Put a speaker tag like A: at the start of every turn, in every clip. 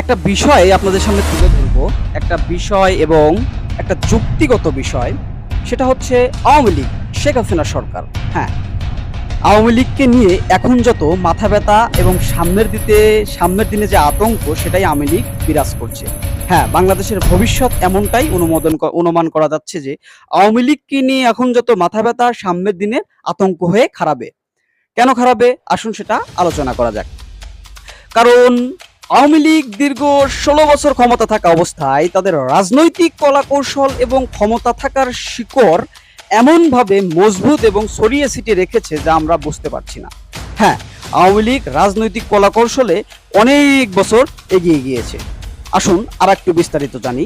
A: একটা বিষয় আপনাদের সামনে তুলে ধরবো। একটা বিষয় এবং একটা যুক্তিগত বিষয়, সেটা হচ্ছে আওয়ামী লীগ, শেখ হাসিনা সরকার। হ্যাঁ আওয়ামী লীগকে নিয়ে এখন যত মাথা ব্যথা এবং সামনের দিতে, সামনের দিনে যে আতঙ্ক, সেটাই আওয়ামী লীগ বিরাজ করছে। হ্যাঁ বাংলাদেশের ভবিষ্যৎ এমনটাই অনুমোদন অনুমান করা যাচ্ছে যে, আওয়ামী লীগকে নিয়ে এখন যত মাথা ব্যথা, সামনের দিনে আতঙ্ক হয়ে খারাবে কেন খারাবে আসুন সেটা আলোচনা করা যাক। কারণ আওয়ামী লীগ দীর্ঘ ষোলো বছর ক্ষমতা থাকা অবস্থায় তাদের রাজনৈতিক কলাকৌশল এবং ক্ষমতা থাকার শিকড় এমনভাবে মজবুত এবং ছড়িয়ে ছিটিয়ে রেখেছে যা আমরা বুঝতে পারছি না। হ্যাঁ আওয়ামী লীগ রাজনৈতিক কলাকৌশলে অনেক বছর এগিয়ে গিয়েছে। আসুন আর একটু বিস্তারিত জানি।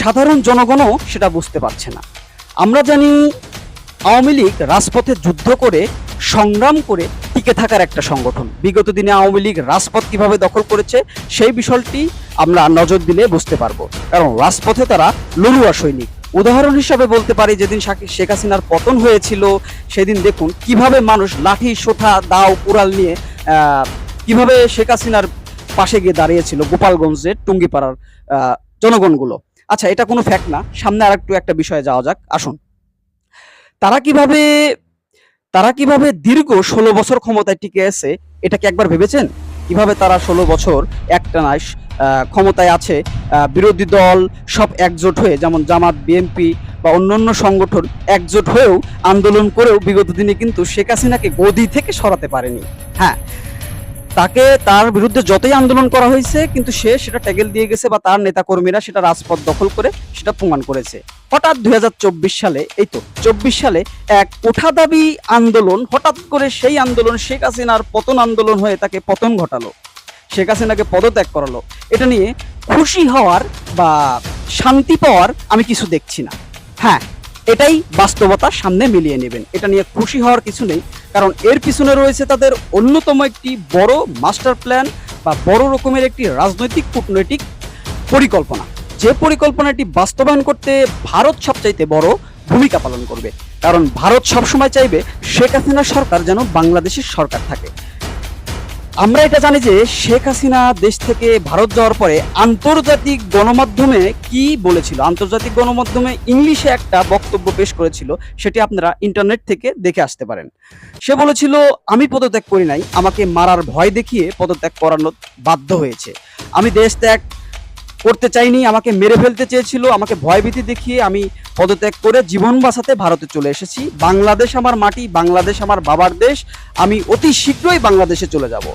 A: সাধারণ জনগণও সেটা বুঝতে পারছে না। আমরা জানি আওয়ামী লীগ রাজপথে যুদ্ধ করে সংগ্রাম করে টিকে থাকার একটা সংগঠন। বিগত দিনে আওয়ামী লীগ রাজপথ কীভাবে দখল করেছে, সেই বিষয়টি আমরা নজর দিলে বুঝতে পারব। কারণ রাজপথে তারা লড়ুয়া সৈনিক। উদাহরণ হিসাবে বলতে পারি, যেদিন শেখ হাসিনার পতন হয়েছিল, সেদিন দেখুন কীভাবে মানুষ লাঠি সোঠা দাও, কুড়াল নিয়ে কীভাবে শেখ হাসিনার পাশে গিয়ে দাঁড়িয়েছিল গোপালগঞ্জের টুঙ্গিপাড়ার জনগণগুলো। আচ্ছা এটা কোনো ফ্যাক্ট না। সামনে আর একটু একটা বিষয়ে যাওয়া যাক। আসুন। তারা কীভাবে তারা কীভাবে দীর্ঘ ষোলো বছর ক্ষমতায় টিকে আছে, এটা কি একবার ভেবেছেন? কীভাবে তারা ষোলো বছর একটানায় ক্ষমতায় আছে বিরোধী দল সব একজোট হয়ে, যেমন জামাত, বিএনপি বা অন্যান্য সংগঠন একজোট হয়েও আন্দোলন করেও বিগত দিনে কিন্তু শেখ হাসিনাকে গদি থেকে সরাতে পারেনি। হ্যাঁ তাকে তার বিরুদ্ধে যতই আন্দোলন করা হয়েছে, কিন্তু সে সেটা ট্যাগেল দিয়ে গেছে বা তার নেতাকর্মীরা সেটা রাজপথ দখল করে সেটা প্রমাণ করেছে। হঠাৎ দু হাজার চব্বিশ সালে, এই তো চব্বিশ সালে এক ওঠা দাবি আন্দোলন, হঠাৎ করে সেই আন্দোলন শেখ হাসিনার পতন আন্দোলন হয়ে তাকে পতন ঘটালো। শেখ হাসিনাকে পদত্যাগ করালো। এটা নিয়ে খুশি হওয়ার বা শান্তি পাওয়ার আমি কিছু দেখছি না। হ্যাঁ এটাই বাস্তবতা, সামনে মিলিয়ে নেবেন। এটা নিয়ে খুশি হওয়ার কিছু নেই, কারণ এর পিছনে রয়েছে তাদের অন্যতম একটি বড় মাস্টার প্ল্যান বা বড় রকমের একটি রাজনৈতিক কূটনৈতিক পরিকল্পনা। যে পরিকল্পনাটি বাস্তবায়ন করতে ভারত সবচাইতে বড় ভূমিকা পালন করবে। কারণ ভারত সবসময় চাইবে শেখ হাসিনার সরকার যেন বাংলাদেশের সরকার থাকে। আমরা এটা জানি যে শেখ হাসিনা দেশ থেকে ভারত যাওয়ার পরে আন্তর্জাতিক গণমাধ্যমে কি বলেছিল? আন্তর্জাতিক গণমাধ্যমে ইংলিশে একটা বক্তব্য পেশ করেছিল, সেটি আপনারা ইন্টারনেট থেকে দেখে আসতে পারেন। সে বলেছিল, আমি পদত্যাগ করি নাই, আমাকে মারার ভয় দেখিয়ে পদত্যাগ করানো বাধ্য হয়েছে। আমি দেশ ত্যাগ করতে চাইনি, আমাকে মেরে ফেলতে চেয়েছিল, আমাকে ভয়ভীতি দেখিয়ে আমি পদত্যাগ করে জীবন বাঁচাতে ভারতে চলে এসেছি। বাংলাদেশ আমার মাটি, বাংলাদেশ আমার বাবার দেশ, আমি অতি শীঘ্রই বাংলাদেশে চলে যাব।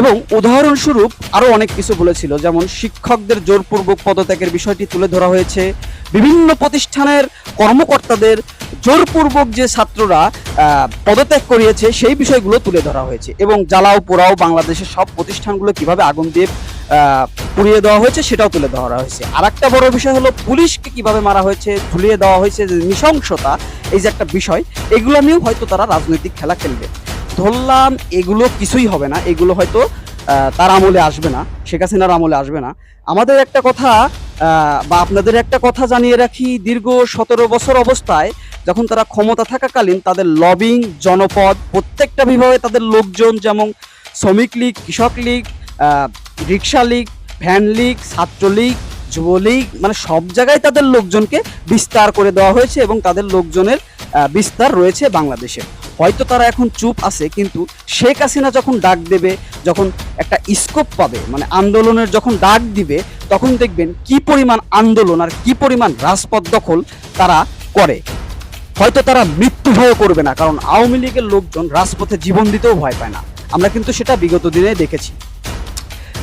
A: এবং উদাহরণস্বরূপ আরও অনেক কিছু বলেছিল, যেমন শিক্ষকদের জোরপূর্বক পদত্যাগের বিষয়টি তুলে ধরা হয়েছে, বিভিন্ন প্রতিষ্ঠানের কর্মকর্তাদের জোরপূর্বক যে ছাত্ররা পদত্যাগ করিয়েছে, সেই বিষয়গুলো তুলে ধরা হয়েছে। এবং জ্বালাও পোড়াও বাংলাদেশের সব প্রতিষ্ঠানগুলো কীভাবে আগুন দিয়ে পুড়িয়ে দেওয়া হয়েছে, সেটাও তুলে ধরা হয়েছে। আর একটা বড় বিষয় হলো, পুলিশকে কীভাবে মারা হয়েছে, ঝুলিয়ে দেওয়া হয়েছে, যে নৃশংসতা, এই যে একটা বিষয়, এগুলো নিয়েও হয়তো তারা রাজনৈতিক খেলা খেলবে। ধরলাম, এগুলো কিছুই হবে না, এগুলো হয়তো তার আমলে আসবে না, শেখ হাসিনার আমলে আসবে না। আমাদের একটা কথা বা আপনাদের একটা কথা জানিয়ে রাখি, দীর্ঘ সতেরো বছর অবস্থায় যখন তারা ক্ষমতা থাকাকালীন তাদের লবিং জনপদ, প্রত্যেকটা বিভাগে তাদের লোকজন, যেমন শ্রমিক লীগ, কৃষক league rickshaw league, van league Chhatra League যুবলীগ মানে সব জায়গায় তাদের লোকজনকে বিস্তার করে দেওয়া হয়েছে এবং তাদের লোকজনের বিস্তার রয়েছে বাংলাদেশে। হয়তো তারা এখন চুপ আছে, কিন্তু শেখ হাসিনা যখন ডাক দেবে, যখন একটা স্কোপ পাবে মানে আন্দোলনের যখন ডাক দিবে, তখন দেখবেন কি পরিমাণ আন্দোলন আর কি পরিমাণ রাজপথ দখল তারা করে। হয়তো তারা মৃত্যু ভয় করবে না, কারণ আওয়ামী লীগের লোকজন রাজপথে জীবন দিতেও ভয় পায় না। আমরা কিন্তু সেটা বিগত দিনে দেখেছি।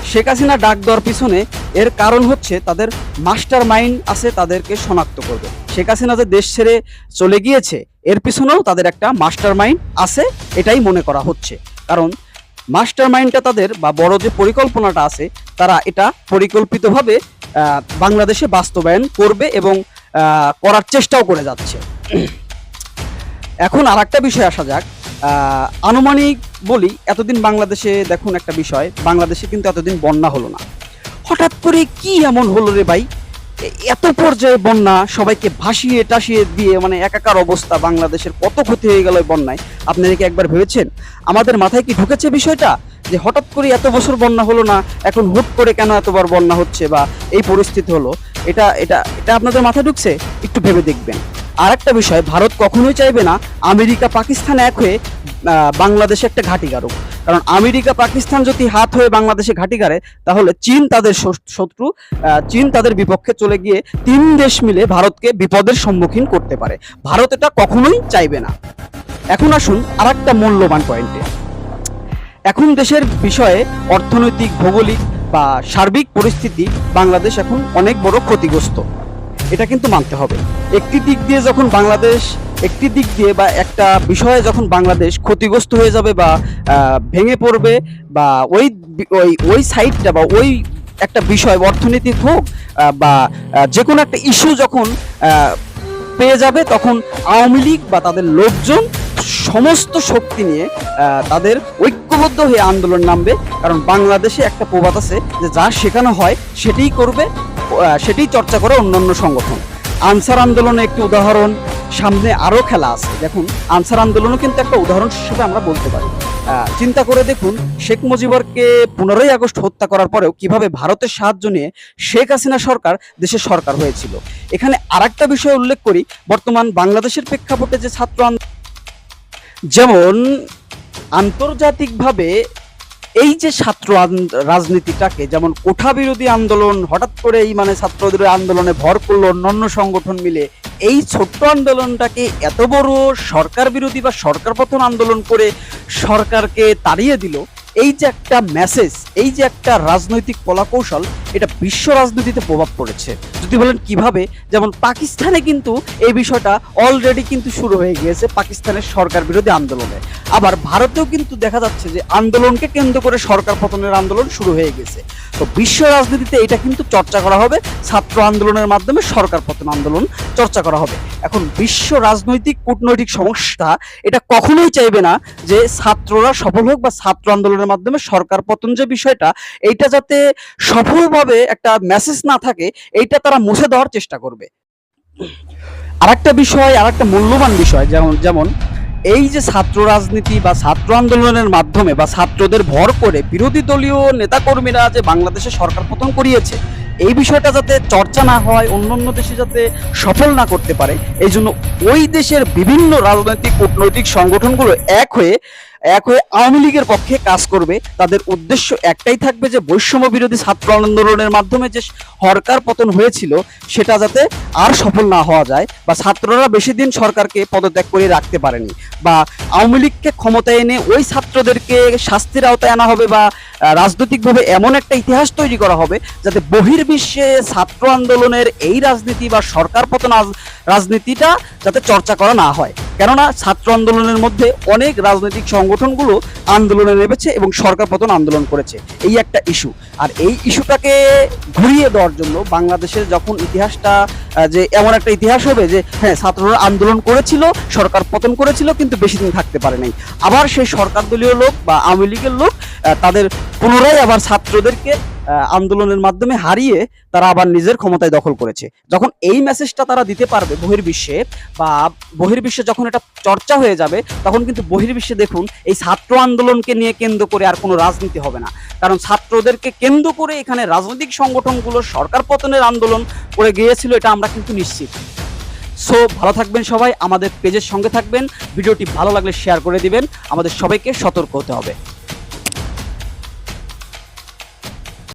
A: শেখ হাসিনা ডাক দেওয়ার পিছনে এর কারণ হচ্ছে তাদের মাস্টার মাইন্ড আছে তাদেরকে শনাক্ত করবে। শেখ হাসিনা যে দেশ ছেড়ে চলে গিয়েছে, এর পিছনেও তাদের একটা মাস্টার মাইন্ড আছে, এটাই মনে করা হচ্ছে। কারণ মাস্টার মাইন্ডটা তাদের বা বড় যে পরিকল্পনাটা আছে, তারা এটা পরিকল্পিতভাবে বাংলাদেশে বাস্তবায়ন করবে এবং করার চেষ্টাও করে যাচ্ছে। এখন আর একটা বিষয় আসা যাক। আনুমানিক বলি, এতদিন বাংলাদেশে দেখুন একটা বিষয়, বাংলাদেশে কিন্তু এতদিন বন্যা হলো না। হঠাৎ করে কি এমন হলো রে ভাই? এত পর্যায়ে বন্যা, সবাইকে ভাসিয়ে টাসিয়ে দিয়ে মানে একাকার অবস্থা, বাংলাদেশের কত ক্ষতি হয়ে গেল বন্যায়। আপনারা কি একবার ভেবেছেন? আমাদের মাথায় কি ঢুকেছে বিষয়টা? যে হঠাৎ করে এত বছর বন্যা হলো না, এখন হুট করে কেন এতবার বন্যা হচ্ছে বা এই পরিস্থিতি হলো? এটা এটা এটা আপনাদের মাথায় ঢুকছে? একটু ভেবে দেখবেন। আর একটা বিষয়, ভারত কখনোই চাইবে না আমেরিকা পাকিস্তান এক হয়ে বাংলাদেশে একটা ঘাঁটি গাড়ুক। কারণ আমেরিকা, পাকিস্তান যদি হাত হয়ে বাংলাদেশে ঘাঁটি গাড়ে, তাহলে চীন তাদের শত্রু চীন তাদের বিপক্ষে চলে গিয়ে তিন দেশ মিলে ভারতকে বিপদের সম্মুখীন করতে পারে। ভারত এটা কখনোই চাইবে না। এখন আসুন আর একটা মূল্যবান পয়েন্টে এখন দেশের বিষয়ে অর্থনৈতিক, ভৌগোলিক বা সার্বিক পরিস্থিতি বাংলাদেশ এখন অনেক বড় ক্ষতিগ্রস্ত। এটা কিন্তু মানতে হবে। একটি দিক দিয়ে যখন বাংলাদেশ একটি দিক দিয়ে বা একটা বিষয়ে যখন বাংলাদেশ ক্ষতিগ্রস্ত হয়ে যাবে বা ভেঙে পড়বে বা ওই ওই ওই সাইডটা বা ওই একটা বিষয়, অর্থনৈতিক হোক বা যে কোনো একটা ইস্যু যখন পেয়ে যাবে, তখন আওয়ামী লীগ বা তাদের লোকজন সমস্ত শক্তি নিয়ে তাদের ঐক্যবদ্ধ হয়ে আন্দোলন নামবে। কারণ বাংলাদেশে একটা প্রবাদ আছে যে যা শেখানো হয় সেটাই করবে সেটাই চর্চা করে অন্যান্য সংগঠন। আনসার আন্দোলনে একটি উদাহরণ সামনে আরও খেলা আছে। দেখুন, আনসার আন্দোলনও কিন্তু একটা উদাহরণ হিসেবে আমরা বলতে পারি। চিন্তা করে দেখুন, শেখ মুজিবরকে পনেরোই আগস্ট হত্যা করার পরেও কীভাবে ভারতের সাহায্য নিয়ে শেখ হাসিনা সরকার দেশের সরকার হয়েছিল। এখানে আরেকটা বিষয় উল্লেখ করি, বর্তমান বাংলাদেশের প্রেক্ষাপটে যে ছাত্র যেমন, আন্তর্জাতিকভাবে এই যে ছাত্র রাজনীতিটাকে, যেমন কোঠা বিরোধী আন্দোলন, হঠাৎ করে এই মানে ছাত্রদের আন্দোলনে ভর করল অন্যান্য সংগঠন মিলে, এই ছোট্ট আন্দোলনটাকে এত বড় সরকার বিরোধী বা সরকার পতন আন্দোলন করে সরকারকে তাড়িয়ে দিল এই যে একটা মেসেজ এই যে একটা রাজনৈতিক কলাকৌশল, এটা বিশ্ব রাজনীতিতে প্রভাব পড়েছে। যদি বলেন কীভাবে, যেমন পাকিস্তানে কিন্তু এই বিষয়টা অলরেডি কিন্তু শুরু হয়ে গিয়েছে পাকিস্তানের সরকার বিরোধী আন্দোলনে। আবার ভারতেও কিন্তু দেখা যাচ্ছে যে আন্দোলনকে কেন্দ্র করে সরকার পতনের আন্দোলন শুরু হয়ে গেছে। তো বিশ্ব রাজনীতিতে এটা কিন্তু চর্চা করা হবে, ছাত্র আন্দোলনের মাধ্যমে সরকার পতন আন্দোলন চর্চা করা হবে। এখন বিশ্ব রাজনৈতিক কূটনৈতিক সংস্থা এটা কখনোই চাইবে না যে ছাত্ররা সফল হোক বা ছাত্র আন্দোলনের মাধ্যমে সরকার পতন যে বিষয়টা, এইটা যাতে সফলভাবে একটা মেসেজ না থাকে, এইটা তারা মুছে দেওয়ার চেষ্টা করবে। আরেকটা বিষয়, আরেকটা মূল্যবান বিষয় যেমন যেমন এই যে ছাত্র রাজনীতি বা ছাত্র আন্দোলনের মাধ্যমে বা ছাত্রদের ভর করে বিরোধী দলীয় নেতাকর্মীরা যে বাংলাদেশে সরকার পতন করিয়েছে, এই বিষয়টা যাতে চর্চা না হয় অন্য অন্য দেশে যাতে সফল না করতে পারে, এই জন্য ওই দেশের বিভিন্ন রাজনৈতিক কূটনৈতিক সংগঠনগুলো এক হয়ে এক হয়ে আওয়ামী লীগের পক্ষে কাজ করবে। তাদের উদ্দেশ্য একটাই থাকবে যে, বৈষম্য বিরোধী ছাত্র আন্দোলনের মাধ্যমে যে সরকার পতন হয়েছিল, সেটা যাতে আর সফল না হওয়া যায় বা ছাত্ররা বেশি দিন সরকারকে পদত্যাগ করে রাখতে পারেনি বা আওয়ামী লীগকে ক্ষমতায় এনে ওই ছাত্রদেরকে শাস্তির আওতায় আনা হবে বা রাজনৈতিকভাবে এমন একটা ইতিহাস তৈরি করা হবে যাতে বহির্বিশ্বে ছাত্র আন্দোলনের এই রাজনীতি বা সরকার পতন রাজনীতিটা যাতে চর্চা করা না হয়। কেননা ছাত্র আন্দোলনের মধ্যে অনেক রাজনৈতিক সংগঠনগুলো আন্দোলনে নেমেছে এবং সরকার পতন আন্দোলন করেছে। এই একটা ইস্যু আর এই ইস্যুটাকে ঘুরিয়ে দেওয়ার জন্য বাংলাদেশের যখন ইতিহাসটা যে এমন একটা ইতিহাস হবে যে হ্যাঁ ছাত্ররা আন্দোলন করেছিল, সরকার পতন করেছিল, কিন্তু বেশি দিন থাকতে পারে নাই। আবার সেই সরকার দলীয় লোক বা আওয়ামী লীগের লোক তাদের পুনরায় আবার ছাত্রদেরকে আন্দোলনের মাধ্যমে হারিয়ে তারা আবার নিজের ক্ষমতায় দখল করেছে। যখন এই মেসেজটা তারা দিতে পারবে বহির্বিশ্বে বা বহির্বিশ্বে যখন এটা চর্চা হয়ে যাবে, তখন কিন্তু বহির্বিশ্বে দেখুন এই ছাত্র আন্দোলনকে নিয়ে কেন্দ্র করে আর কোনো রাজনীতি হবে না। কারণ ছাত্রদেরকে কেন্দ্র করে এখানে রাজনৈতিক সংগঠনগুলো সরকার পতনের আন্দোলন করে গিয়েছিল, এটা আমরা কিন্তু নিশ্চিত। সো ভালো থাকবেন সবাই, আমাদের পেজের সঙ্গে থাকবেন। ভিডিওটি ভালো লাগলে শেয়ার করে দিবেন। আমাদের সবাইকে সতর্ক হতে হবে।